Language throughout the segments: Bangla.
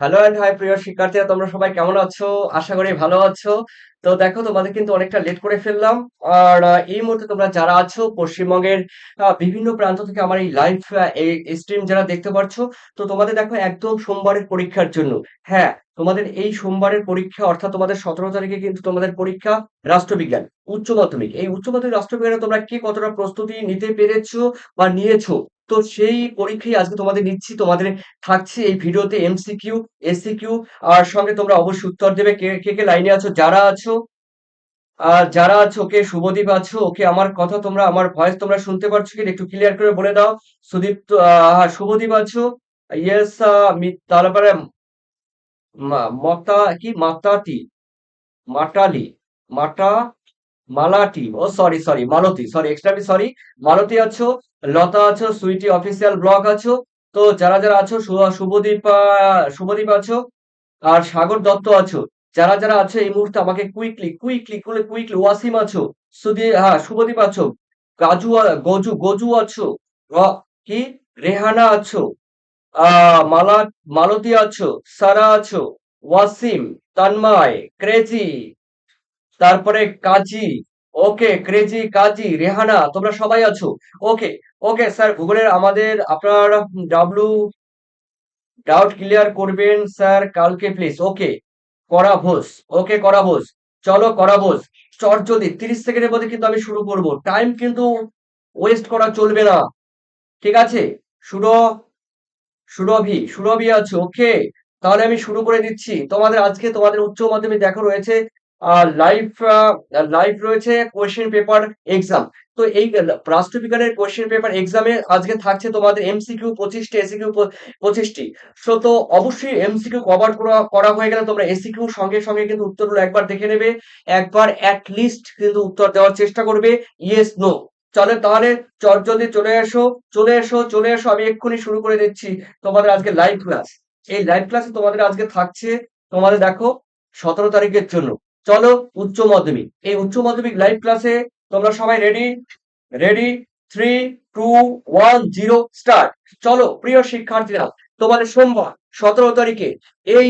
হ্যালো এন্ড হাই প্রিয় শিক্ষার্থীরা, তোমরা সবাই কেমন আছো? আশা করি ভালো আছো। তো দেখো, তোমাদের কিন্তু অনেকটা লেট করে ফেললাম। আর এই মুহূর্তে তোমরা যারা আছো, পশ্চিমবঙ্গের বিভিন্ন প্রান্ত থেকে আমার এই লাইভ স্ট্রিম যারা দেখতে পাচ্ছ তো তোমাদের দেখো একদম সোমবারের পরীক্ষার জন্য। হ্যাঁ তোমাদের এই সোমবারের পরীক্ষা, অর্থাৎ তোমাদের সতেরো তারিখে কিন্তু তোমাদের পরীক্ষা রাষ্ট্রবিজ্ঞান, উচ্চ মাধ্যমিক। এই উচ্চ মাধ্যমিক রাষ্ট্রবিজ্ঞানে তোমরা কি কতটা প্রস্তুতি নিতে পেরেছ বা নিয়েছো? তো সেই পরীক্ষায় আজকে তোমাদের নিচ্ছি, তোমাদের থাকছে এই ভিডিওতে এমসিকিউ এসিকিউ আর সঙ্গে তোমরা অবশ্যই উত্তর দেবে কে কে কে লাইনে আছো, যারা আছো, আর যারা আছো ওকে শুভদীপ আছো, ওকে আমার কথা তোমরা, আমার ভয়েস তোমরা শুনতে পারছ কি একটু ক্লিয়ার করে বলে দাও। সুদীপ হ্যাঁ শুভদীপ আছো ইয়েস তারপরে মা- মতা, কি মাতাতি মাটালি মাটা মালাটি, ও sorry sorry Malati sorry extremely sorry Malati আছো লতা আছো, সুইটি অফিসিয়াল ব্লগ আছো। তো যারা যারা আছো শুভদীপ শুভদীপ আছো আর সাগর দত্ত আছো, যারা যারা আছো এই মুহূর্তে আমাকে কুইকলি কুইকলি কুইকলি ওয়াসিম আছো সুদী হ্যাঁ শুভদীপ আছো গাজু গজু গজু আছো কি? রেহানা আছো মালা, মালতী আছো, সারা আছো, ওয়াসিম, তন্ময়, ক্রেজি, তারপরে কাজী ওকে, ক্রেজি, কাজী, রেহানা, তোমরা সবাই আছো? ওকে ওকে, স্যার, গুগলের আমাদের আপনার ডাব্লু ডাউট ক্লিয়ার করবেন, স্যার, কালকে প্লিজ, ওকে, করা ভোজ, ওকে, করা ভোজ, চলো, করা ভোজ, চট জলদি তিরিশ সেকেন্ডের মধ্যে কিন্তু আমি শুরু করব, টাইম কিন্তু ওয়েস্ট করা চলবে না, ঠিক আছে? সুর, সুরভি সুরভি আছে, ওকে, তাহলে আমি শুরু করে দিচ্ছি, তোমাদের আজকে তোমাদের উচ্চ মাধ্যমিক দেখো রয়েছে লাইভ লাইভ রয়েছে কোয়েশ্চেন পেপার এক্সাম তো এই রাষ্ট্রবিজ্ঞানের কোয়েশ্চেন পেপার এক্সামে আজকে থাকছে তোমাদের এমসিকিউ পঁচিশটি এসিকিউ পঁচিশটি। সো তো অবশ্যই এমসিকিউ কভার করা হয়ে গেলে তোমরা এসিকিউ সঙ্গে সঙ্গে কিন্তু উত্তরগুলো একবার দেখে নেবে। একবার অ্যাট লিস্ট কিন্তু উত্তর দেওয়ার চেষ্টা করবে। ইয়েস নো চলে, তাহলে চট জলদি চলে এসো চলে এসো চলে এসো। আমি এক্ষুনি শুরু করে দিচ্ছি তোমাদের আজকে লাইভ ক্লাস এই লাইভ ক্লাসে তোমাদের আজকে থাকছে, তোমাদের দেখো, সতেরো তারিখের জন্য। চলো উচ্চ মাধ্যমিক। এই উচ্চ মাধ্যমিক লাইভ ক্লাসে তোমরা সবাই ready ready three two one zero start চলো, প্রিয় শিক্ষার্থীরা, তোমাদের সোমবার, সতেরো তারিখে এই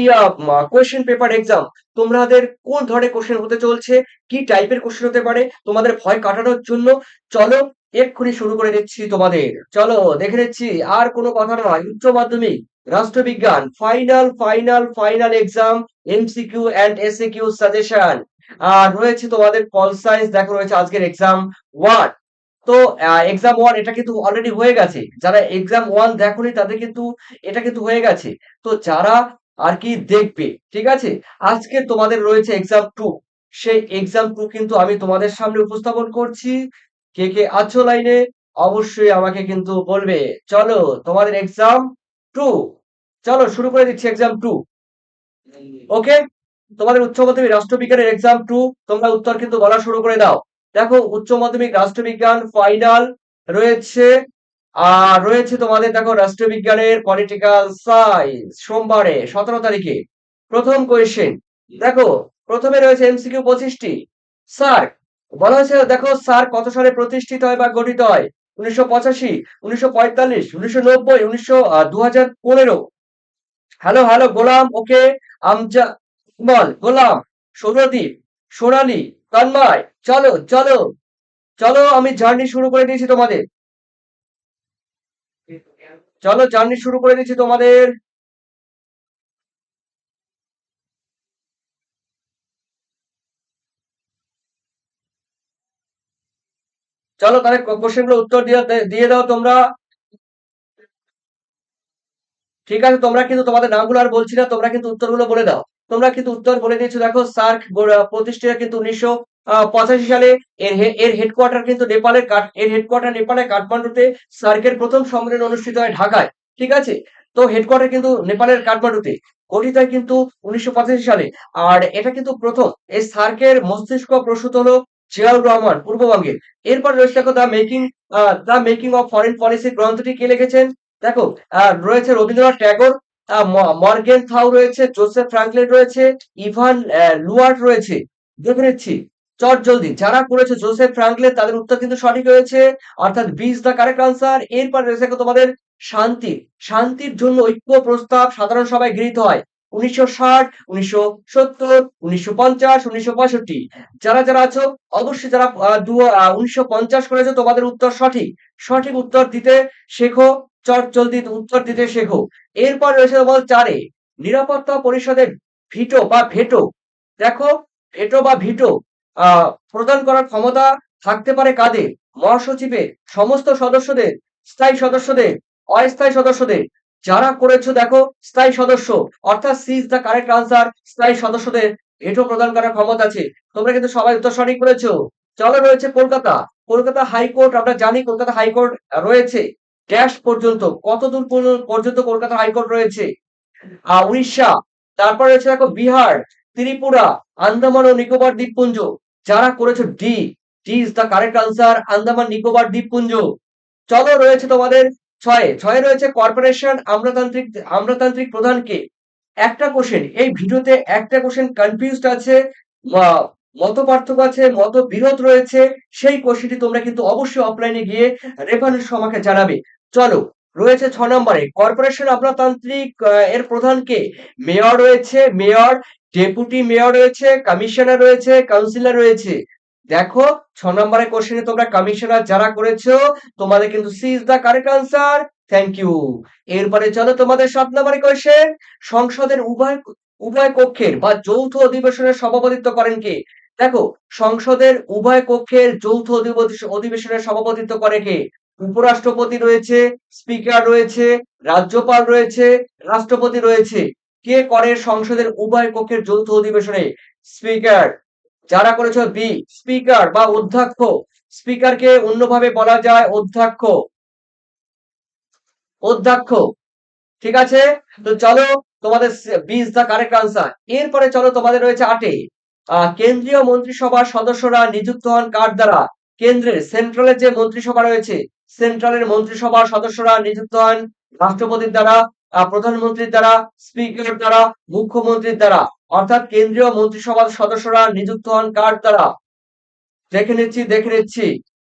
কোয়েশ্চেন পেপার এক্সাম তোমাদের কোন ধরনের কোশ্চেন হতে চলছে, কি টাইপের কোশ্চেন হতে পারে, তোমাদের ভয় কাটানোর জন্য চলো, এক্ষুনি শুরু করে দিচ্ছি তোমাদের। চলো, দেখে নিচ্ছি, আর কোনো কথা নয়। উচ্চ মাধ্যমিক রাষ্ট্রবিজ্ঞান final final final exam MCQ and SCQ suggestion আর রয়েছে তোমাদের পল সায়েন্স দেখো রয়েছে আজকের এক্সাম ওয়ান তো এক্সাম ওয়ান এটা কিন্তু অলরেডি হয়ে গেছে। যারা এক্সাম ওয়ান দেখোনি তাদের কিন্তু এটা কিন্তু হয়ে গেছে। তো যারা আর কি দেখবে, ঠিক আছে? আজকে তোমাদের রয়েছে এক্সাম টু সেই এক্সাম টু কিন্তু আমি তোমাদের সামনে উপস্থাপন করছি। কে কে আছো লাইনে, অবশ্যই আমাকে কিন্তু বলবে। চলো, তোমাদের এক্সাম টু চলো, শুরু করে দিচ্ছি এক্সাম টু ওকে তোমাদের উচ্চ মাধ্যমিক রাষ্ট্রবিজ্ঞানের এক্সাম টু তোমরা উত্তর কিন্তু বলা শুরু করে দাও। দেখো, উচ্চ মাধ্যমিক রাষ্ট্রবিজ্ঞান ফাইনাল রয়েছে। আর রয়েছে তোমাদের, দেখো, রাষ্ট্রবিজ্ঞানের পলিটিক্যাল সায়েন্স সোমবারে, সতেরো তারিখে। প্রথম কোয়েশ্চেন দেখো, প্রথমে রয়েছে এমসিকিউ পঁচিশটি। স্যার বলা হয়েছে, দেখো স্যার কত সালে প্রতিষ্ঠিত হয় বা গঠিত হয়? উনিশশো পঁচাশি, উনিশশো পঁয়তাল্লিশ, উনিশশো নব্বই, উনিশশো দু হাজার পনেরো। হ্যালো হ্যালো, গোলাম, ওকে, আমজা বল গোলাম, সৌরদীপ, সোনালি, তন্ময়, চলো চলো চলো, আমি জার্নি শুরু করে দিয়েছি তোমাদের। চলো, জার্নি শুরু করে দিয়েছি তোমাদের। চলো তাহলে কোশ্চেনগুলো উত্তর দিয়ে দিয়ে দাও তোমরা। ঠিক আছে, তোমরা কিন্তু তোমাদের নামগুলো আর বলছি না, তোমরা কিন্তু উত্তরগুলো বলে দাও। তোমরা কিন্তু উত্তর বলে দিয়েছ, দেখো, সার্ক প্রতিষ্ঠিত কিন্তু উনিশশো পঁচাশি সালে এর এর হেডকোয়ার্টার কিন্তু নেপালের কাঠ, এর হেডকোয়ার্টার নেপালের কাঠমান্ডুতে সার্কের প্রথম সম্মেলন অনুষ্ঠিত হয় ঢাকায়। ঠিক আছে? তো হেডকোয়ার্টার কিন্তু নেপালের কাঠমান্ডুতে, গঠিত হয় কিন্তু উনিশশো পঁচাশি সালে। আর এটা কিন্তু প্রথম, এই সার্কের মস্তিষ্ক প্রসূত হলো জিয়াউর রহমান পূর্ববঙ্গের এরপর রয়েছে দেখো the making the making of foreign policy গ্রন্থটি কে লিখেছেন? দেখো রয়েছে রবীন্দ্রনাথ ট্যাগর মর্গেন থাউ রয়েছে, জোসেফ ফ্রাঙ্কলিন রয়েছে, ইভান লুয়ার্ট রয়েছে। দেখে নিচ্ছি, চট জলদি, যারা করেছে জোসেফ ফ্রাঙ্কলিন, তাদের উত্তর কিন্তু সঠিক হয়েছে অর্থাৎ B is the correct answer এরপর রয়েছে তোমাদের শান্তি, শান্তির জন্য ঐক্য প্রস্তাব সাধারণ সভায় গৃহীত হয়। উনিশশো ষাট, উনিশশো সত্তর, উনিশশো পঞ্চাশ, উনিশশো পঁয়ষট্টি। যারা যারা আছো, অবশ্যই যারা উনিশশো পঞ্চাশ করেছ, তোমাদের উত্তর সঠিক। সঠিক উত্তর দিতে শেখো, চট, জলদি উত্তর দিতে শেখো। এরপর রয়েছে তোমার চারে, নিরাপত্তা পরিষদের ভিটো বা ভেটো। দেখো, ভেটো বা ভিটো প্রদান করার ক্ষমতা থাকতে পারে কাদের? মহাসচিবের, সমস্ত সদস্যদের, স্থায়ী সদস্যদের, অস্থায়ী সদস্যদের। যারা করেছ দেখো, স্থায়ী সদস্য, অর্থাৎ C is the correct answer স্থায়ী সদস্যদের ভেটো প্রদান করার ক্ষমতা আছে। তোমরা কিন্তু সবাই উত্তর সঠিক করেছ চলো রয়েছে কলকাতা। কলকাতা হাইকোর্ট, আমরা জানি কলকাতা হাইকোর্ট রয়েছে। ড্যাশ পর্যন্ত কত দূর পর্যন্ত কলকাতা হাইকোর্ট রয়েছে? উড়িষ্যা। তারপর রয়েছে দেখো বিহার, ত্রিপুরা, আন্দামান ও নিকোবর দ্বীপপুঞ্জ। যারা করেছ D D is the correct answer Andaman, Nicobar দ্বীপপুঞ্জ। চলো রয়েছে তোমাদের ছয়ে ছয়ে রয়েছে কর্পোরেশন আমলাতান্ত্রিক আমলাতান্ত্রিক প্রধানকে একটা কোশ্চেন এই ভিডিওতে একটা কোশ্চেন কনফিউজড আছে মত পার্থক্য আছে মত বিরোধ রয়েছে, সেই কোশ্চেনটি তোমরা কিন্তু অবশ্যই অফলাইনে গিয়ে রেফারেন্স আমাকে জানাবে। চলো, রয়েছে ছ নম্বরে কর্পোরেশন আমলাতান্ত্রিক এর প্রধানকে মেয়র রয়েছে মেয়র ডেপুটি মেয়র রয়েছে কমিশনার রয়েছে কাউন্সিলর রয়েছে। দেখো, ছ নম্বরের কোশ্চেনে তোমরা কমিশনার যারা করেছ, তোমাদের কিন্তু C is the correct answer thank you এরপরে চলো তোমাদের সাত নম্বরের কোশ্চেন সংসদের উভয় উভয় কক্ষের বা যৌথ অধিবেশনের সভাপতিত্ব করেন কে? দেখো, সংসদের উভয় কক্ষের যৌথ অধিবেশনের সভাপতিত্ব করে কে? উপরাষ্ট্রপতি রয়েছে স্পিকার রয়েছে, রাজ্যপাল রয়েছে, রাষ্ট্রপতি রয়েছে। কে করে সংসদের উভয় কক্ষের যৌথ অধিবেশনে? স্পিকার যারা করেছ বি স্পিকার বা অধ্যক্ষ স্পিকারকে অন্যভাবে বলা যায় অধ্যক্ষ। অধ্যক্ষ, ঠিক আছে? তো চলো তোমাদের B is the correct answer এরপরে চলো তোমাদের রয়েছে আটে কেন্দ্রীয় মন্ত্রিসভার সদস্যরা নিযুক্ত হন কার দ্বারা? কেন্দ্রের, সেন্ট্রালের যে মন্ত্রিসভা রয়েছে, সেন্ট্রালের মন্ত্রিসভার সদস্যরা নিযুক্ত হন রাষ্ট্রপতির দ্বারা প্রধানমন্ত্রীর দ্বারা, স্পিকার দ্বারা, মুখ্যমন্ত্রীর দ্বারা। অর্থাৎ কেন্দ্রীয় মন্ত্রিসভার সদস্যরা নিযুক্ত হন কার দ্বারা? দেখে নিচ্ছি দেখে নিচ্ছি।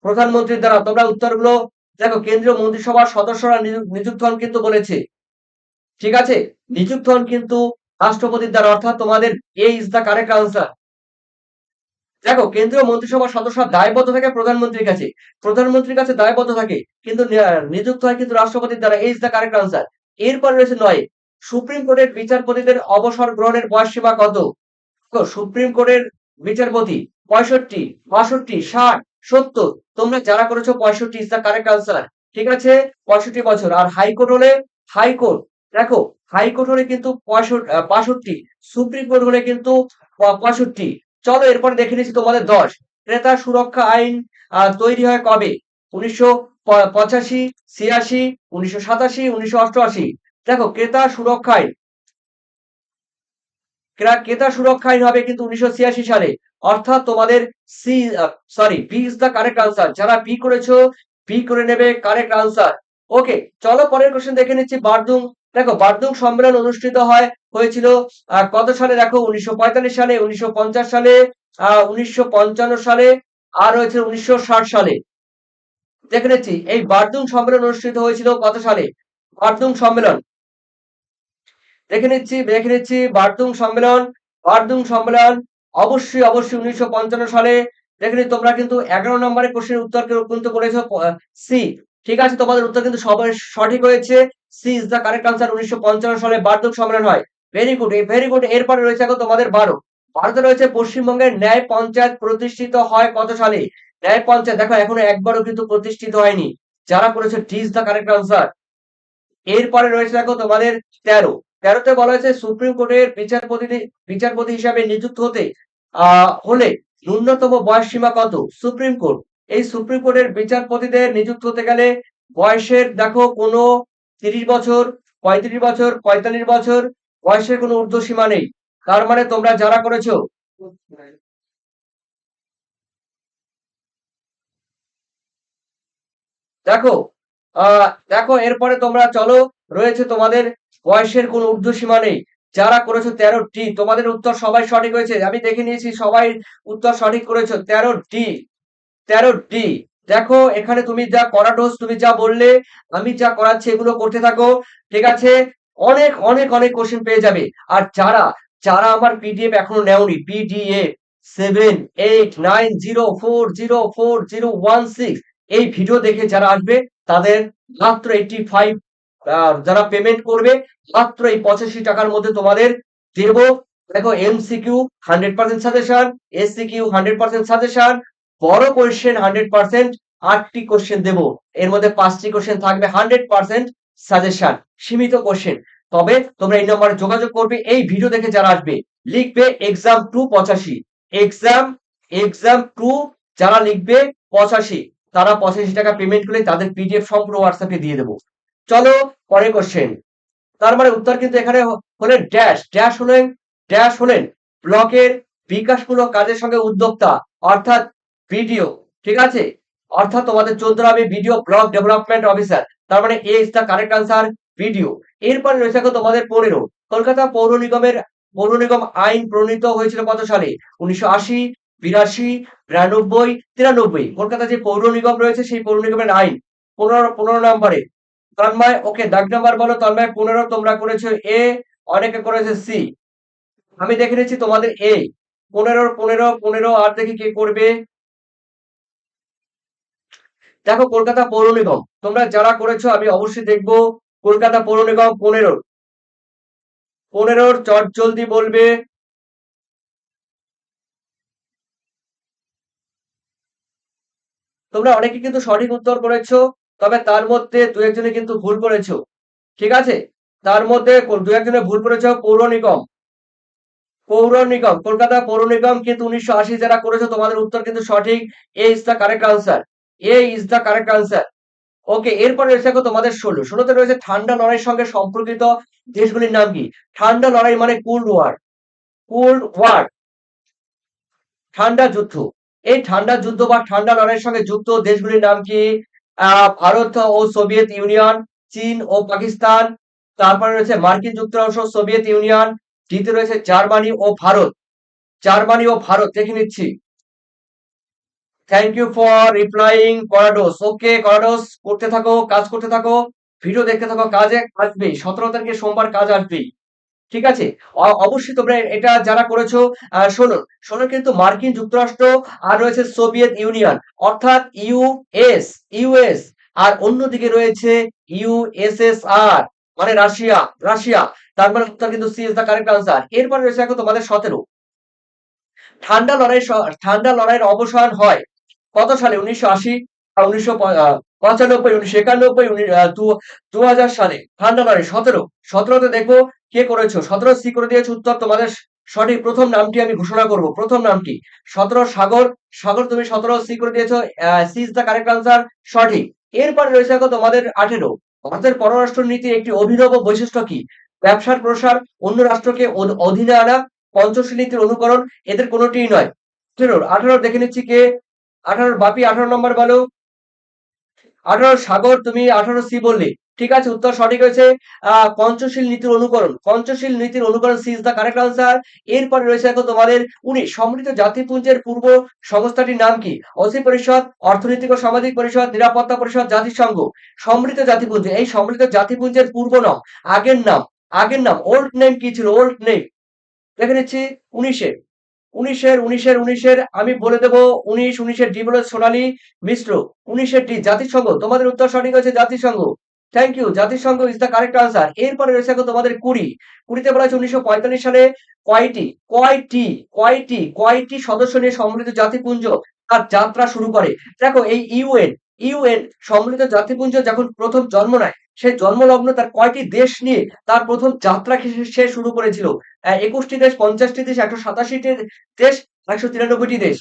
প্রধানমন্ত্রীর দ্বারা। তোমরা উত্তরগুলো দেখো, কেন্দ্রীয় মন্ত্রিসভার সদস্যরা নিযুক্ত হন কিন্তু বলেছে। ঠিক আছে? নিযুক্ত হন কিন্তু রাষ্ট্রপতির দ্বারা, অর্থাৎ তোমাদের A is the correct answer দেখো, কেন্দ্রীয় মন্ত্রিসভার সদস্য দায়বদ্ধ থাকে প্রধানমন্ত্রীর কাছে। প্রধানমন্ত্রীর কাছে দায়বদ্ধ থাকে, কিন্তু নিযুক্ত হয় কিন্তু রাষ্ট্রপতির দ্বারা। এই ইজ দ্য কারেক্ট আনসার এরপর রয়েছে নয়। সুপ্রিম কোর্টের বিচারপতিদের অবসর গ্রহণের বয়স সীমা কত? সুপ্রিম কোর্টের বিচারপতি পঁয়ষট্টি, বাষট্টি, ষাট, সত্তর। তোমরা যারা করেছ পঁয়ষট্টি, ইজ দ্য কারেক্ট আনসার। ঠিক আছে? পঁয়ষট্টি বছর। আর হাইকোর্ট হলে, হাইকোর্ট। দেখো, হাইকোর্ট হলে কিন্তু পঁয়ষট্টি সুপ্রিম কোর্ট হলে কিন্তু পঁয়ষট্টি। চলো এরপর দেখে নিচ্ছি তোমাদের দশ। ক্রেতা সুরক্ষা আইন তৈরি হয় কবে? উনিশশো পঁচাশি, ছিয়াশি, উনিশশো সাতাশি, উনিশশো অষ্টআশি। দেখো, ক্রেতা সুরক্ষা আইন ক্রেতা সুরক্ষা আইন হবে কিন্তু উনিশশো ছিয়াশি সালে। অর্থাৎ তোমাদের C sorry B is the correct answer যারা বি করেছ বি করে নেবে কারেক্ট আনসার ওকে চলো পরের কোশ্চেন দেখে নিচ্ছি, বারদুং। দেখো, বারদুং সম্মেলন অনুষ্ঠিত হয়, হয়েছিল কত সালে? দেখো, উনিশশো পঁয়তাল্লিশ সালে, উনিশশো পঞ্চাশ সালে উনিশশো পঞ্চান্ন সালে, আর হয়েছে উনিশশো সালে। দেখে নিচ্ছি, এই বারদুং সম্মেলন অনুষ্ঠিত হয়েছিল কত সালে? বারদুং সম্মেলন। দেখে নিচ্ছি দেখে নিচ্ছি, বারদুং সম্মেলন বারদুং সম্মেলন অবশ্যই অবশ্যই উনিশশো পঞ্চান্ন সালে। দেখে নি তোমরা কিন্তু এগারো নম্বরের কোশ্চেনের উত্তরকে কিন্তু করেছ সি ঠিক আছে, তোমাদের উত্তর কিন্তু সবাই সঠিক হয়েছে। C is the correct answer উনিশশো পঞ্চান্ন সালে বার্ধক সম্মেলন হয়। ভেরি গুড ভেরি গুড এরপরে রয়েছে এখন তোমাদের বারো। ভারতে রয়েছে পশ্চিমবঙ্গের ন্যায় পঞ্চায়েত প্রতিষ্ঠিত হয় কত সালে? ন্যায় পঞ্চায়েত, দেখো, এখনও একবারও কিন্তু প্রতিষ্ঠিত হয়নি। যারা করেছে D is the correct answer এরপরে রয়েছে দেখো তোমাদের তেরো। তেরোতে বলা হয়েছে সুপ্রিম কোর্টের বিচারপতি বিচারপতি হিসাবে নিযুক্ত হতে হলে ন্যূনতম বয়স সীমা কত? Supreme court. এই সুপ্রিম কোর্টের বিচারপতিদের নিযুক্ত হতে গেলে বয়সের, দেখো, কোনো তিরিশ বছর, পঁয়ত্রিশ বছর, পঁয়তাল্লিশ বছর, বয়সের কোনো ঊর্ধ্ব সীমা নেই। তার মানে তোমরা যারা করেছ, দেখো দেখো, এরপরে তোমরা, চলো, রয়েছে তোমাদের বয়সের কোনো ঊর্ধ্ব সীমা নেই। যারা করেছ তেরো টি তোমাদের উত্তর সবাই সঠিক হয়েছে। আমি দেখে নিয়েছি সবাই উত্তর সঠিক করেছ। তেরো টি দেখো, এখানে তুমি যা করা ডোজ তুমি যা বললে, আমি যা করাচ্ছি, এগুলো করতে থাকো। ঠিক আছে? অনেক অনেক অনেক কোশ্চেন পেয়ে যাবে। আর যারা যারা আমার পিডিএফ এখনও নেওনি PDF seven eight nine zero four zero four zero one six এই ভিডিও দেখে যারা আসবে, তাদের মাত্র এইটি ফাইভ যারা পেমেন্ট করবে, মাত্র এই পঁচাশি টাকার মধ্যে তোমাদের দেব। দেখো MCQ hundred percent suggestion SCQ hundred percent suggestion বড় কোয়েশ্চেন হান্ড্রেড পার্সেন্ট আটটি কোশ্চেন দেব। এর মধ্যে পাঁচটি কোশ্চেন থাকবে হান্ড্রেড পার্সেন্ট সাজেশন সীমিত কোশ্চেন তবে তোমরা এই নম্বরে যোগাযোগ করবে, এই ভিডিও দেখে যারা আসবে, লিখবে এক্সাম টু পঁচাশি। এক্সাম এক্সাম টু যারা লিখবে পঁচাশি, তারা পঁচাশি টাকা পেমেন্ট করলে তাদের পিডিএফ সম্পূর্ণ হোয়াটসঅ্যাপে দিয়ে দেবো। চলো পরে কোশ্চেন তার মানে উত্তর কিন্তু এখানে হলেন ড্যাশ ড্যাশ হলেন ড্যাশ হলেন ব্লকের বিকাশমূলক কাজের সঙ্গে উদ্যোক্তা, অর্থাৎ ভিডিও ঠিক আছে? অর্থাৎ তোমাদের চোদ্দ হবে ভিডিও ব্লক ডেভেলপমেন্ট অফিসার তার মানে A is the correct answer video এরপরে রয়েছে তোমাদের পনেরো। কলকাতা পৌর নিগমের, পৌর নিগম আইন প্রণীত হয়েছিল কত সালে? উনিশশো আশি, বিরাশি, বিরানব্বই, তিরানব্বই। কলকাতা যে পৌর নিগম রয়েছে, সেই পৌর নিগমের আইন। পনেরো পনেরো নম্বরে। তন্ময়, ওকে, দাগ নাম্বার বলো তন্ময়, পনেরো, তোমরা করেছ এ, অনেকে করেছে সি। আমি দেখে নিচ্ছি তোমাদের এ। পনেরো পনেরো পনেরো, আর দেখি কে করবে। দেখো, কলকাতা পৌর নিগম, তোমরা যারা করেছ, আমি অবশ্যই দেখব কলকাতা পৌর নিগম পনেরো। পনেরোর চট জলদি বলবে। তোমরা অনেকে কিন্তু সঠিক উত্তর করেছ। তবে তার মধ্যে দু একজনে কিন্তু ভুল করেছ ঠিক আছে? তার মধ্যে দু একজনে ভুল করেছ পৌর নিগম। পৌর নিগম, কলকাতা পৌর নিগম কিন্তু উনিশশো আশি যারা করেছ তোমাদের উত্তর কিন্তু সঠিক। A is the correct answer A is the correct answer okay, এরপরে রয়েছে তোমাদের ষোলো। ষোলোতে রয়েছে ঠান্ডা লড়াইয়ের সঙ্গে সম্পর্কিত দেশগুলির নাম কি? ঠান্ডা লড়াই মানে কুল্ড ওয়ার কুল্ড ওয়ার ঠান্ডা যুদ্ধ। এই ঠান্ডা যুদ্ধ বা ঠান্ডা লড়াইয়ের সঙ্গে যুক্ত দেশগুলির নাম কি? ভারত ও সোভিয়েত ইউনিয়ন, চীন ও পাকিস্তান, তারপরে রয়েছে মার্কিন যুক্তরাষ্ট্র, সোভিয়েত ইউনিয়ন, দ্বিতীয় রয়েছে জার্মানি ও ভারত। জার্মানি ও ভারত, দেখে নিচ্ছি। থ্যাংক ইউ ফর রিপ্লাইং করাডোস ওকে করাডোস করতে থাকো, কাজ করতে থাকো ভিডিও দেখতে থাকো, কাজে আসবেই। সতেরো তারিখে সোমবার কাজ আসবেই। ঠিক আছে? অবশ্যই তোমরা এটা যারা করেছ শোনো শোনো কিন্তু মার্কিন যুক্তরাষ্ট্র আর রয়েছে সোভিয়েত ইউনিয়ন, অর্থাৎ ইউএস ইউএস আর অন্যদিকে রয়েছে ইউএসএসআর মানে রাশিয়া রাশিয়া, তার মানে উত্তর কিন্তু C is the correct answer. এরপরে রয়েছে এখন তোমাদের সতেরো। ঠান্ডা লড়াই ঠান্ডা লড়াইয়ের অবসান হয় কত সালে? উনিশশো আশি উনিশশো পঁচানব্বই, উনিশশো একানব্বই দু হাজার সালে। ঠান্ডা লড়াই, সতেরো। সতেরোতে দেখব কে করেছ? সতেরো সি করে দিয়েছে উত্তর তোমাদের সঠিক। প্রথম নামটি আমি ঘোষণা করব। প্রথম নামটি। সতেরো সাগর। সাগর তুমি সতেরো সি করে দিয়েছ। C is the correct answer. সঠিক। এরপরে রয়েছে দেখো তোমাদের আঠেরো। ভারতের পররাষ্ট্র নীতি একটি অভিনব বৈশিষ্ট্য কি? ব্যবসার প্রসার, অন্য রাষ্ট্রকে অধীনে আনা পঞ্চশী নীতির অনুকরণ, এদের কোনোটিই নয়। আঠেরো, আঠারো দেখে নিচ্ছি কে? আঠারো বাপি আঠারো নম্বর বলো। আঠারো সাগর তুমি আঠারো সি বললে। ঠিক আছে, উত্তর সঠিক হয়েছে পঞ্চশীল নীতির অনুকরণ। পঞ্চশীল নীতির অনুকরণ C is the correct answer এরপরে রয়েছে এখন তোমাদের উনিশ সমৃদ্ধ জাতিপুঞ্জের পূর্ব সংস্থাটির নাম কি? অসি পরিষদ, অর্থনৈতিক ও সামাজিক পরিষদ, নিরাপত্তা পরিষদ, জাতিসংঘ। সমৃদ্ধ জাতিপুঞ্জ, এই সমৃদ্ধ জাতিপুঞ্জের পূর্ব নাম, আগের নাম আগের নাম ওল্ড নেম কি ছিল? ওল্ড নেম দেখে নিচ্ছি উনিশে উনিশের উনিশের উনিশের, আমি বলে দেবো, উনিশ, উনিশের ডি বলে সোনালী মিশ্র উনিশের ডি জাতিসংঘ। তোমাদের উত্তর সঠিক হয়েছে জাতিসংঘ। থ্যাংক ইউ জাতিসংঘ ইজ দ্য কারেক্ট আনসার এরপরে রয়েছে তোমাদের কুড়ি। কুড়িতে বলা হয়েছে উনিশশো সালে কয়টি? কয়টি? কয়টি? কয়টি সদস্য নিয়ে সম্মিলিত জাতিপুঞ্জ তার যাত্রা শুরু করে? দেখো এই ইউএন ইউএন সম্মিলিত জাতিপুঞ্জ যখন প্রথম জন্ম নেয়, সে জন্মলগ্ন তার কয়টি দেশ নিয়ে তার প্রথম যাত্রা সে শুরু করেছিল? একুশটি দেশ, পঞ্চাশটি দেশ, একশো সাতাশিটি দেশ, একশো তিরানব্বইটি দেশ।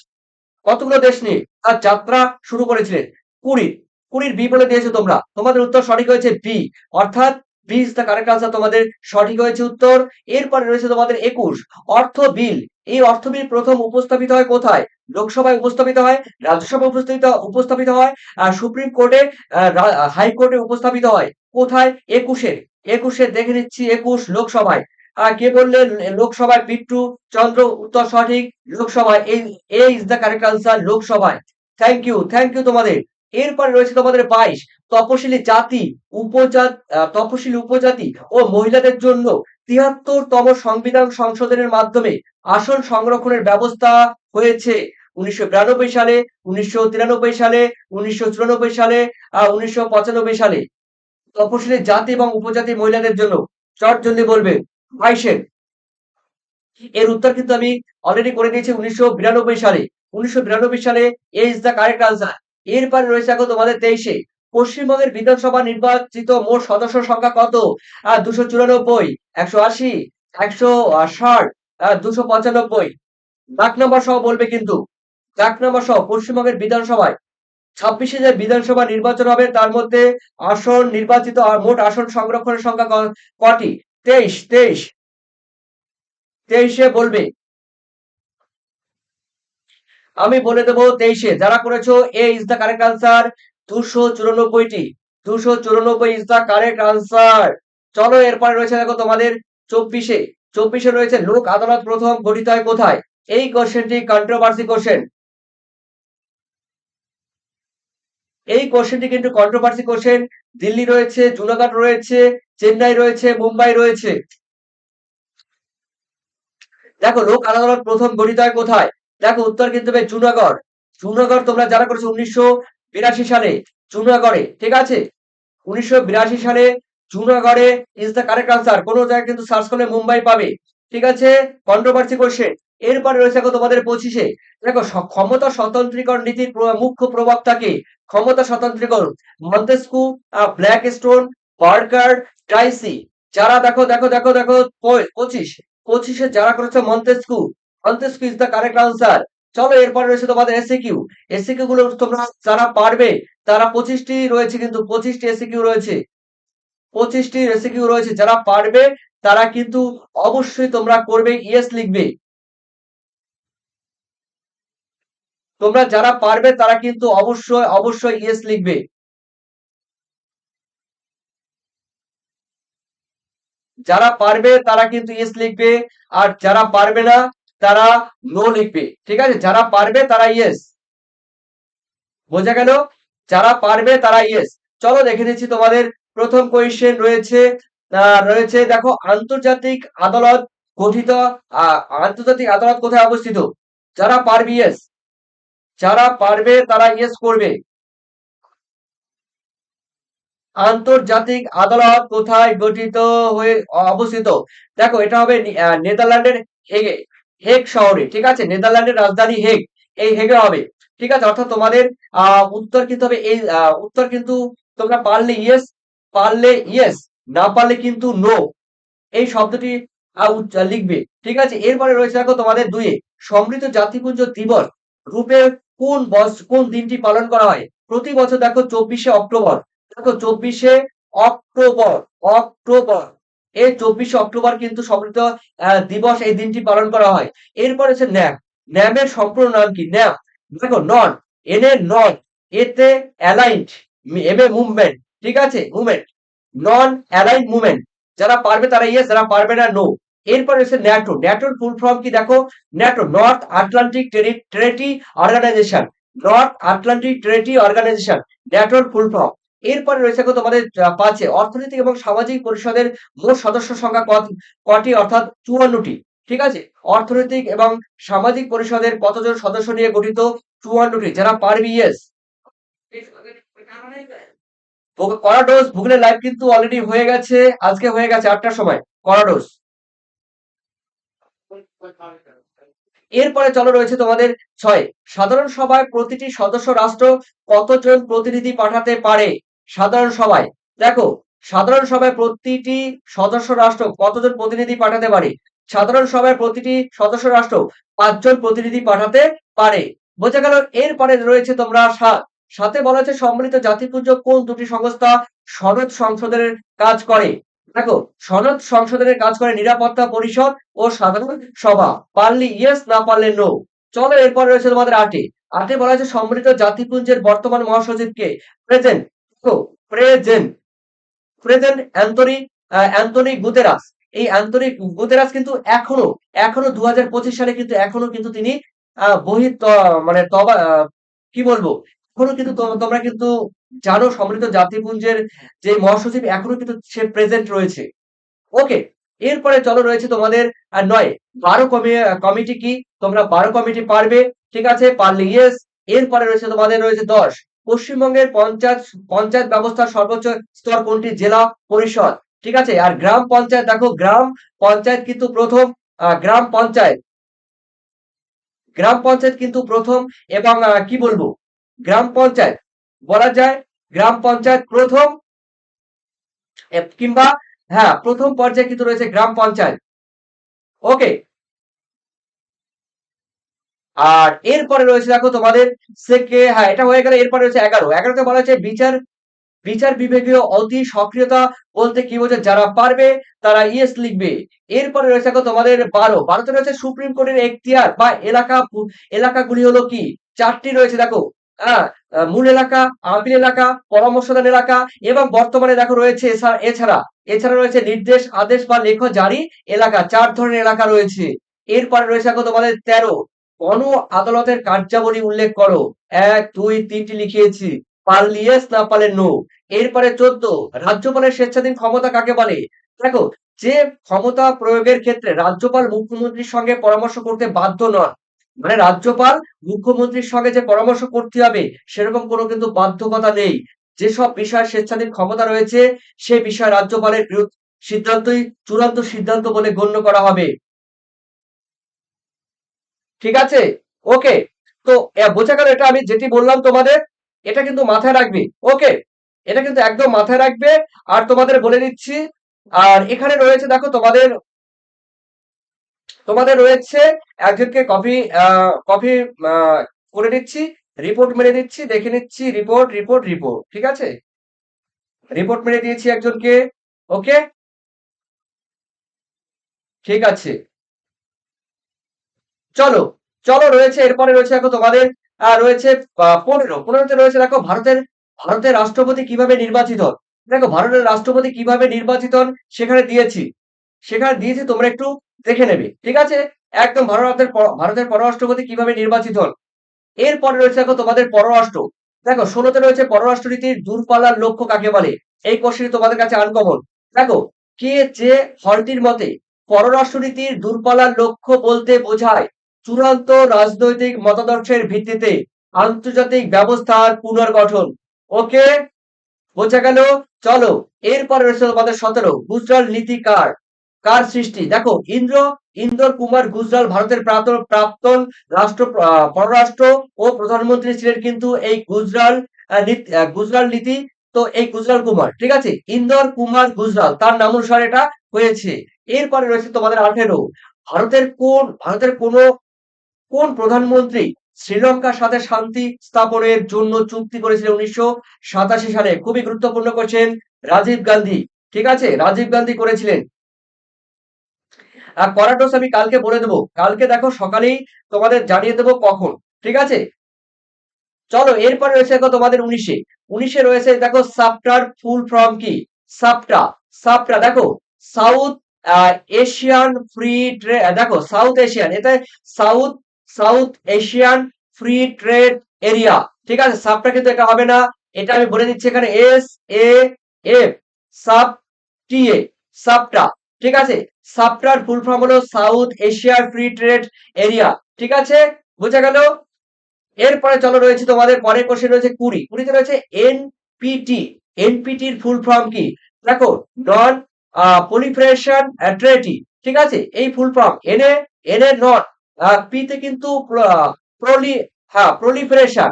কতগুলো দেশ নিয়ে তার যাত্রা শুরু করেছিলেন? কুড়ি। কুড়ির বি বলে দিয়েছ তোমরা। তোমাদের উত্তর সঠিক হয়েছে বি অর্থাৎ B is the correct answer তোমাদের সঠিক হয়েছে উত্তর। এরপরে রয়েছে তোমাদের একুশ। অর্থ বিল। এই অর্থ বিল প্রথম উপস্থাপিত হয় কোথায়? লোকসভায় উপস্থাপিত হয়, রাজ্যসভায় উপস্থাপিত উপস্থাপিত হয় আর সুপ্রিম কোর্টে হাইকোর্টে উপস্থাপিত হয়। কোথায়? একুশে। একুশে দেখে নিচ্ছি, একুশ লোকসভায়। কে বললেন লোকসভায় পিট্টু চন্দ্র উত্তর সঠিক? লোকসভায়। এই ইজ দ্য কারেক্ট আনসার লোকসভায়। থ্যাংক ইউ থ্যাংক ইউ তোমাদের। এরপরে রয়েছে তোমাদের বাইশ, তপশিলি জাতি, উপজাত তপশিলি উপজাতি ও মহিলাদের জন্য তিয়াত্তরতম সংবিধান সংশোধনের মাধ্যমে আসন সংরক্ষণের ব্যবস্থা হয়েছে। উনিশশো বিরানব্বই সালে, উনিশশো তিরানব্বই সালে, উনিশশো চুরানব্বই সালে আহ উনিশশো সালে। তপশিলি জাতি এবং উপজাতি মহিলাদের জন্য। চট জলদি বলবে, বাইশের। এর উত্তর কিন্তু আমি অলরেডি করে দিয়েছি উনিশশো বিরানব্বই সালে। উনিশশো বিরানব্বই সালে A is the correct answer এরপরে রয়েছে এখন তোমাদের তেইশে। পশ্চিমবঙ্গের বিধানসভা নির্বাচিত মোট সদস্য সংখ্যা কত? দুশো চুরানব্বই, একশো আশি, একশো ষাট দুশো পঁচানব্বই ডাক নাম্বার সহ বলবে কিন্তু। ডাক নাম্বার সহ পশ্চিমবঙ্গের বিধানসভায় ছাব্বিশে যে বিধানসভা নির্বাচন হবে, তার মধ্যে আসন নির্বাচিত মোট আসন সংরক্ষণের সংখ্যা কটি? তেইশ তেইশ। তেইশে বলবে আমি বলে দেবো তেইশে। যারা করেছ A is the correct answer দুশো চুরানব্বইটি। দুশো চুরানব্বই ইজ দ্য কারেক্ট আনসার চলো, এরপরে রয়েছে দেখো তোমাদের চব্বিশে। চব্বিশে রয়েছে, লোক আদালত প্রথম গঠিত হয় কোথায়? এই কোশ্চেনটি কন্ট্রোভার্সি কোশ্চেন এই কোশ্চেনটি কিন্তু কন্ট্রোভার্সি কোশ্চেন দিল্লি রয়েছে, জুনাগড় রয়েছে, চেন্নাই রয়েছে, মুম্বাই রয়েছে। দেখো, লোক আদালত প্রথম গঠিত হয় কোথায়? দেখো উত্তর কিন্তু জুনাগড় জুনাগড় তোমরা যারা করেছ উনিশশো বিরাশি সালে জুনাগড়ে ঠিক আছে? উনিশশো বিরাশি সালে জুনাগড়ে ইজ দ্য কারেক্ট আনসার কোনো জায়গায় কিন্তু সার্চ করলে মুম্বাই পাবে, ঠিক আছে? কন্ট্রোভার্সি কোশ্চেন এরপরে রয়েছে তোমাদের পঁচিশে। দেখো ক্ষমতা স্বতন্ত্রীকরণ নীতির মুখ্য প্রবক্তাকে ক্ষমতা স্বতন্ত্রীকরণ। মন্তেস্কু ব্ল্যাক স্টোন বার্কার ট্রাইসি। যারা দেখো দেখো দেখো দেখো পঁচিশ। পঁচিশে যারা করেছে Montesquieu Montesquieu is the correct answer চলো, এরপরে রয়েছে তোমাদের এসিকিউ এসিকিউ গুলো তোমরা যারা পারবে, তারা পঁচিশটি রয়েছে কিন্তু পঁচিশটি এসিকিউ রয়েছে। পঁচিশটি এসিকিউ রয়েছে। যারা পারবে, তারা কিন্তু অবশ্যই তোমরা করবে ইয়েস লিখবে। তোমরা যারা পারবে, তারা কিন্তু অবশ্যই অবশ্যই ইয়েস লিখবে। যারা পারবে, তারা কিন্তু ইয়েস লিখবে। আর যারা পারবে না তারা নো লিখবে। ঠিক আছে? যারা পারবে তারা ইয়েস বোঝা গেল? যারা পারবে তারা ইয়েস চলো দেখে দিচ্ছি তোমাদের প্রথম কোয়েশ্চেন রয়েছে। রয়েছে দেখো, আন্তর্জাতিক আদালত গঠিত আন্তর্জাতিক আদালত কোথায় অবস্থিত? যারা পারবে ইয়েস যারা পারবে তারা ইয়েস করবে। আন্তর্জাতিক আদালত কোথায় গঠিত হয়ে, অবস্থিত? দেখো, এটা হবে নেদারল্যান্ডের হেগে শহরে, ঠিক আছে? নেদারল্যান্ডের রাজধানী হেগ, এই হেগে হবে, ঠিক আছে? অর্থাৎ তোমাদের উত্তর কিন্তু হবে এই উত্তর কিন্তু তোমরা পারলে ইয়েস পারলে ইয়েস না পারলে কিন্তু নো এই শব্দটি লিখবে, ঠিক আছে? এরপরে রয়েছে দেখো তোমাদের দুয়ে সমৃদ্ধ জাতিপুঞ্জ দিবস রূপে কোন বস কোন দিনটি পালন করা হয়? প্রতি বছর দেখো চব্বিশে অক্টোবর, দেখো চব্বিশে অক্টোবর অক্টোবর এই চব্বিশে অক্টোবর কিন্তু সমৃদ্ধ দিবস এই দিনটি পালন করা হয়। এরপর হচ্ছে ন্যাম। ন্যামের সম্পূর্ণ নাম কি? ন্যাম। দেখো, নন। এন এ নন। এতে অ্যালাইন্ড এম এ মুভমেন্ট। ঠিক আছে? মুভমেন্ট। Non aligned movement. যারা পারবে তারা ইয়েস, যারা পারবে না, নো। এরপর হচ্ছে ন্যাটো। ন্যাটোর ফুল ফর্ম কি? দেখো, NATO, North Atlantic territory organisation. North Atlantic territory organisation. ন্যাটোর ফুল ফর্ম। এরপরে রয়েছে তোমাদের পাঁচে, অর্থনৈতিক এবং সামাজিক পরিষদের মোট সদস্য সংখ্যা কটি, অর্থাৎ চুয়ান্নটি, ঠিক আছে? অর্থনৈতিক এবং সামাজিক পরিষদের কতজন সদস্য নিয়ে গঠিত? চুয়ান্নটি, যারা পারবি ইয়েস করা ডোজ ভুগলে লাইভ কিন্তু অলরেডি হয়ে গেছে, আজকে হয়ে গেছে আটটার সময়, করা ডোজ এরপরে চলো রয়েছে তোমাদের ছয়, সাধারণ সভায় প্রতিটি সদস্য রাষ্ট্র কতজন প্রতিনিধি পাঠাতে পারে? সাধারণ সভায়। দেখো, সাধারণ সভায় প্রতিটি সদস্য রাষ্ট্র কতজন প্রতিনিধি পাঠাতে পারে? সাধারণ সভায় প্রতিটি সদস্য রাষ্ট্র পাঁচজন প্রতিনিধি পাঠাতে পারে। বোঝা গেল, এরপরে রয়েছে তোমরা সাত। সাথে বলা হচ্ছে সম্মিলিত জাতিপুঞ্জ কোন দুটি সংস্থা সনদ সংশোধনের কাজ করে? দেখো, সনদ সংশোধনের কাজ করে নিরাপত্তা পরিষদ ও সাধারণ সভা। পারলে ইয়েস না পারলে নো চলো, এরপর রয়েছে তোমাদের আটে। আটে বলা হয়েছে, সম্মিলিত জাতিপুঞ্জের বর্তমান মহাসচিবকে। Present present present Antonio ah, Antonio Guterres. এই অ্যান্টনি গুতেরাস কিন্তু এখনও এখনও দুই হাজার পঁচিশ সালে কিন্তু এখনও কিন্তু তিনি বহি মানে তবা কি বলব? এখনও কিন্তু তোম- তোমরা কিন্তু জানো সম্মিলিত জাতিপুঞ্জের যে মহাসচিব এখনও কিন্তু সে প্রেজেন্ট রয়েছে। ওকে এরপরে চলো রয়েছে তোমাদের নয় বারো কমি কমিটি কি? তোমরা বারো কমিটি পারবে ঠিক আছে? পারলে ইয়েস এরপরে রয়েছে তোমাদের রয়েছে দশ। পশ্চিমবঙ্গের পঞ্চায়েত পঞ্চায়েত ব্যবস্থার সর্বোচ্চ স্তর কোনটি? জেলা পরিষদ। ঠিক আছে? আর গ্রাম পঞ্চায়েত, দেখো গ্রাম পঞ্চায়েত কিন্তু প্রথম গ্রাম পঞ্চায়েত। গ্রাম পঞ্চায়েত কিন্তু প্রথম এবং কি বলব? গ্রাম পঞ্চায়েত। বলা যায় গ্রাম পঞ্চায়েত প্রথম কিংবা হ্যাঁ প্রথম পর্যায়ে কিন্তু রয়েছে গ্রাম পঞ্চায়েত। ওকে আর এরপরে রয়েছে দেখো তোমাদের সেকে হ্যাঁ এটা হয়ে গেলে এরপরে রয়েছে এগারো। এগারোতে বলা হচ্ছে বিচার বিচার বিভাগীয় অতি সক্রিয়তা বলতে কি বোঝে যারা পারবে, তারা ইয়েস লিখবে। এরপরে রয়েছে তোমাদের বারো। বারোতে রয়েছে সুপ্রিম কোর্টের এখতিয়ার বা এলাকা এলাকাগুলি হলো কি? চারটি রয়েছে দেখো। হ্যাঁ মূল এলাকা, আপিল এলাকা, পরামর্শদান এলাকা এবং বর্তমানে দেখো রয়েছে এছাড়া এছাড়া রয়েছে নির্দেশ, আদেশ বা লেখ জারি এলাকা। চার ধরনের এলাকা রয়েছে। এরপরে রয়েছে দেখো তোমাদের তেরো। গণ আদালতের কার্যাবলী উল্লেখ করো। এক, দুই, তিনটি লিখিয়েছি। পারলি না পারলে নো এরপরে চোদ্দ, রাজ্যপালের স্বেচ্ছাধীন ক্ষমতা কাকে বলে? দেখো, যে ক্ষমতা প্রয়োগের ক্ষেত্রে রাজ্যপাল মুখ্যমন্ত্রীর সঙ্গে পরামর্শ করতে বাধ্য নন মানে রাজ্যপাল মুখ্যমন্ত্রীর সঙ্গে যে পরামর্শ করতে হবে, সেরকম কোনো কিন্তু বাধ্যকতা নেই। যেসব বিষয়ে স্বেচ্ছাধীন ক্ষমতা রয়েছে, সে বিষয়ে রাজ্যপালের বিরুদ্ধ সিদ্ধান্তই চূড়ান্ত সিদ্ধান্ত বলে গণ্য করা হবে। ঠিক আছে? ওকে তো বোঝা গেল এটা আমি যেটি বললাম তোমাদের, এটা কিন্তু মাথায় রাখবে। ওকে এটা কিন্তু একদম মাথায় রাখবে। আর তোমাদের বলে দিচ্ছি, আর এখানে রয়েছে, দেখো, তোমাদের তোমাদের রয়েছে, একজনকে কপি কপি করে দিচ্ছি রিপোর্ট মেরে দিচ্ছি, দেখে নিচ্ছি রিপোর্ট রিপোর্ট রিপোর্ট ঠিক আছে? রিপোর্ট মেরে দিয়েছি একজনকে ওকে ঠিক আছে। চলো চলো রয়েছে, এরপরে রয়েছে দেখো তোমাদের রয়েছে পনেরো, পনেরোতে রয়েছে দেখো ভারতের ভারতের রাষ্ট্রপতি কীভাবে নির্বাচিত হন। দেখো ভারতের রাষ্ট্রপতি কীভাবে নির্বাচিত হন, সেখানে দিয়েছি। সেখানে দিয়েছি, তোমরা একটু দেখে নেবে, ঠিক আছে? একদম ভারতের ভারতের পররাষ্ট্রপতি কীভাবে নির্বাচিত হন। এরপরে রয়েছে দেখো তোমাদের পররাষ্ট্র। দেখো, ষোলোতে রয়েছে পররাষ্ট্রনীতির দূরপাল্লার লক্ষ্য কাকে বলে? এই কোশ্চেন তোমাদের কাছে আনকমন দেখো, কে যে হলটির মতে পররাষ্ট্রনীতির দূরপাল্লার লক্ষ্য বলতে বোঝায় চূড়ান্ত রাজনৈতিক মতাদর্শের ভিত্তিতে আন্তর্জাতিক ব্যবস্থার পুনর্গঠন। ওকে? বোঝা গেল? চলো, এরপর রয়েছে তোমাদের সতেরো। গুজরাল নীতি কার? কার সৃষ্টি? দেখো, ইন্দ্র, ইন্দর কুমার গুজরাল ভারতের প্রাক্তন রাষ্ট্র পররাষ্ট্র ও প্রধানমন্ত্রী ছিলেন কিন্তু এই গুজরাল গুজরাল নীতি তো এই গুজরাল কুমার। ঠিক আছে? ইন্দর কুমার গুজরাল তার নাম অনুসারে এটা হয়েছে। এরপরে রয়েছে তোমাদের আঠেরো। ভারতের কোন ভারতের কোন কোন প্রধানমন্ত্রী শ্রীলঙ্কার সাথে শান্তি স্থাপনের জন্য চুক্তি করেছিলেন উনিশশো সাতাশি সালে? খুবই গুরুত্বপূর্ণ কোশ্চেন রাজীব গান্ধী। ঠিক আছে? রাজীব গান্ধী করেছিলেন। আর করাটোস আমি কালকে বলে দেবো। কালকে দেখো সকালেই তোমাদের জানিয়ে দেবো কখন। ঠিক আছে? চলো, এরপর রয়েছে দেখো তোমাদের উনিশে। উনিশে রয়েছে দেখো সাপটার ফুল ফর্ম কি? সাপটা। সাপটা, দেখো, সাউথ এশিয়ান ফ্রি ট্রেড দেখো, সাউথ এশিয়ান। এটা South South Asian free trade area. ঠিক আছে? সাপটা কিন্তু এটা হবে না। এটা আমি বলে দিচ্ছি এখানে এস এ এফ, সাপ টি এ, সাপটা। ঠিক আছে? সাপটার ফুল ফর্ম হলো সাউথ এশিয়ার ফ্রি ট্রেড এরিয়া। ঠিক আছে? বোঝা গেল? এরপরে চলো রয়েছে তোমাদের পরের কোশ্চেন রয়েছে কুড়ি। কুড়িতে রয়েছে এনপিটি এনপিটির ফুল ফর্ম কি? দেখো নন পলিফারেশন ট্রেটি ঠিক আছে? এই full form N A N A not পিতে কিন্তু প্রলি হ্যাঁ প্রলিফারেশন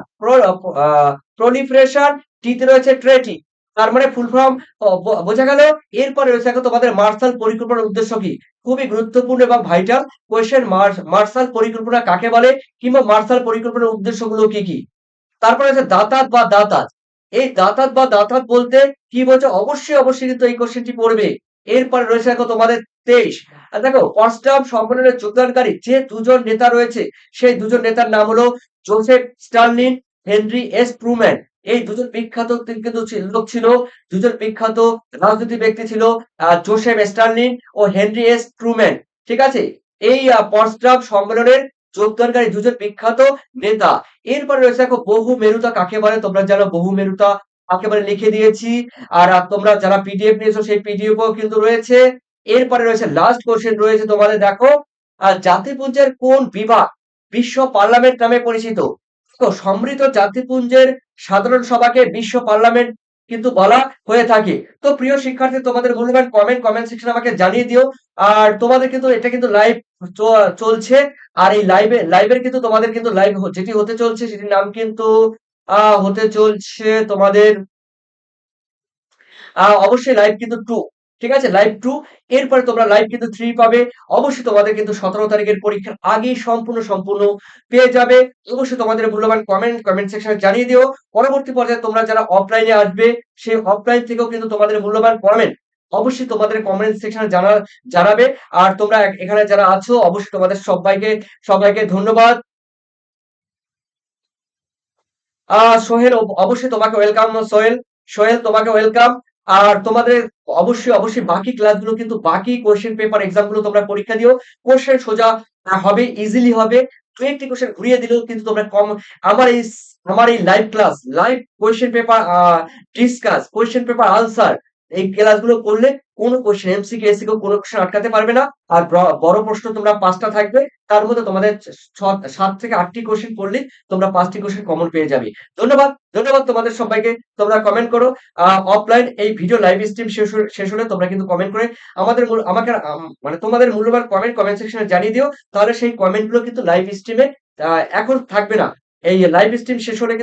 প্রলিফারেশন টিতে রয়েছে ট্রেটি তার মানে ফুল ফর্ম বোঝা গেল? এরপরে রয়েছে তোমাদের মার্শাল পরিকল্পনার উদ্দেশ্য কি? খুবই গুরুত্বপূর্ণ এবং ভাইটাল কোয়েশ্চেন মার্শাল পরিকল্পনা কাকে বলে কিংবা মার্শাল পরিকল্পনার উদ্দেশ্যগুলো কি কি? তারপরে আছে দাতাত বা দাতাত। এই দাতাত বা দাতাত বলতে কি বলছে অবশ্যই অবশ্যই কিন্তু এই কোশ্চেনটি পড়বে। এরপরে রয়েছে দেখো তোমাদের তেইশ। আর দেখো পস্টাম সম্মেলনের যোগদানকারী যে দুজন নেতা রয়েছে, সেই দুজন নেতার নাম হলো Joseph Stalin Henry S Truman. এই দুজন বিখ্যাত কিন্তু লোক ছিল। দুজন বিখ্যাত রাজনীতি ব্যক্তি ছিল জোসেফ স্টার্লিন ও হেনরি এস ট্রুম্যান। ঠিক আছে? এই পস্টাম সম্মেলনের যোগদানকারী দুজন বিখ্যাত নেতা। এরপরে রয়েছে দেখো বহু মেরুতা কাকে বলে? তোমরা জানো বহু মেরুতা। একেবারে লিখে দিয়েছি আর তোমরা যারা পিডিএফ নিয়েছো সেই পিডিএফও কিন্তু রয়েছে। এরপরে রয়েছে লাস্ট কোয়েশ্চেন রয়েছে তোমাদের দেখো আ জাতিপুঞ্জের কোন বিভাগ বিশ্ব পার্লামেন্ট নামে পরিচিত? সমৃদ্ধ জাতিপুঞ্জের সাধারণ সভাকে বিশ্ব পার্লামেন্ট কিন্তু বলা হয়ে থাকে। তো প্রিয় শিক্ষার্থী তোমাদের মূল্যবান কমেন্ট, কমেন্ট সেকশনে আমাকে জানিয়ে দিও। আর তোমাদের কিন্তু এটা কিন্তু লাইভ চলছে। আর এই লাইভে লাইভের কিন্তু তোমাদের কিন্তু লাইভ যেটি হতে চলছে সেটির নাম কিন্তু হতে চলছে তোমাদের অবশ্যই লাইভ কিন্তু টু ঠিক আছে? লাইভ টু এরপরে তোমরা লাইভ কিন্তু থ্রি পাবে। অবশ্যই তোমাদের কিন্তু ১৭ তারিখের পরীক্ষার আগেই সম্পূর্ণ, সম্পূর্ণ পেয়ে যাবে। অবশ্যই তোমাদের মূল্যবান কমেন্ট, কমেন্ট সেকশনে জানিয়ে দিও। পরবর্তী পর্যায়ে তোমরা যারা অফলাইনে আসবে সেই অফলাইন থেকেও কিন্তু তোমাদের মূল্যবান কমেন্ট অবশ্যই তোমাদের কমেন্ট সেকশনে জানা জানাবে। আর তোমরা এখানে যারা আছো অবশ্যই তোমাদের সব্বাইকে সবাইকে ধন্যবাদ। সোহেল অবশ্যই তোমাকে ওয়েলকাম সোহেল। সোহেল তোমাকে ওয়েলকাম। আর তোমাদের অবশ্যই, অবশ্যই বাকি ক্লাসগুলো কিন্তু বাকি কোয়েশ্চেন পেপার এক্সামগুলো তোমরা পরীক্ষা দিও। কোয়েশ্চেন সোজা হবে, ইজিলি হবে। ২-১ টি কোয়েশ্চেন ঘুরিয়ে দিলেও কিন্তু তোমরা কম আমার এই আমার এই live class, live question paper discuss, question paper answer এই ক্লাসগুলো করলে কোন কোয়েশ্চেন এমসিকিউ, এসিকিউ কোন কোয়েশ্চেন আটকাতে পারবে না। আর বড় প্রশ্ন তোমরা ৫ টা থাকবে। তার মধ্যে তোমাদের ৭ থেকে ৮ টি কোয়েশ্চেন করলেই তোমরা ৫ টি কোয়েশ্চেন কমন পেয়ে যাবে। ধন্যবাদ, ধন্যবাদ তোমাদের সব্বাইকে। তোমরা কমেন্ট করো। অফলাইন এই ভিডিও লাইভ স্ট্রিম শেষ হলে তোমরা কিন্তু কমেন্ট করে আমাদের আমাকে মানে তোমাদের মূল্যবান কমেন্ট, কমেন্ট সেকশনে জানিয়ে দিও। তাহলে সেই কমেন্টগুলো কিন্তু লাইভ স্ট্রিমে এখন থাকবে না। এই লাইভ স্ট্রিম শেষ হলে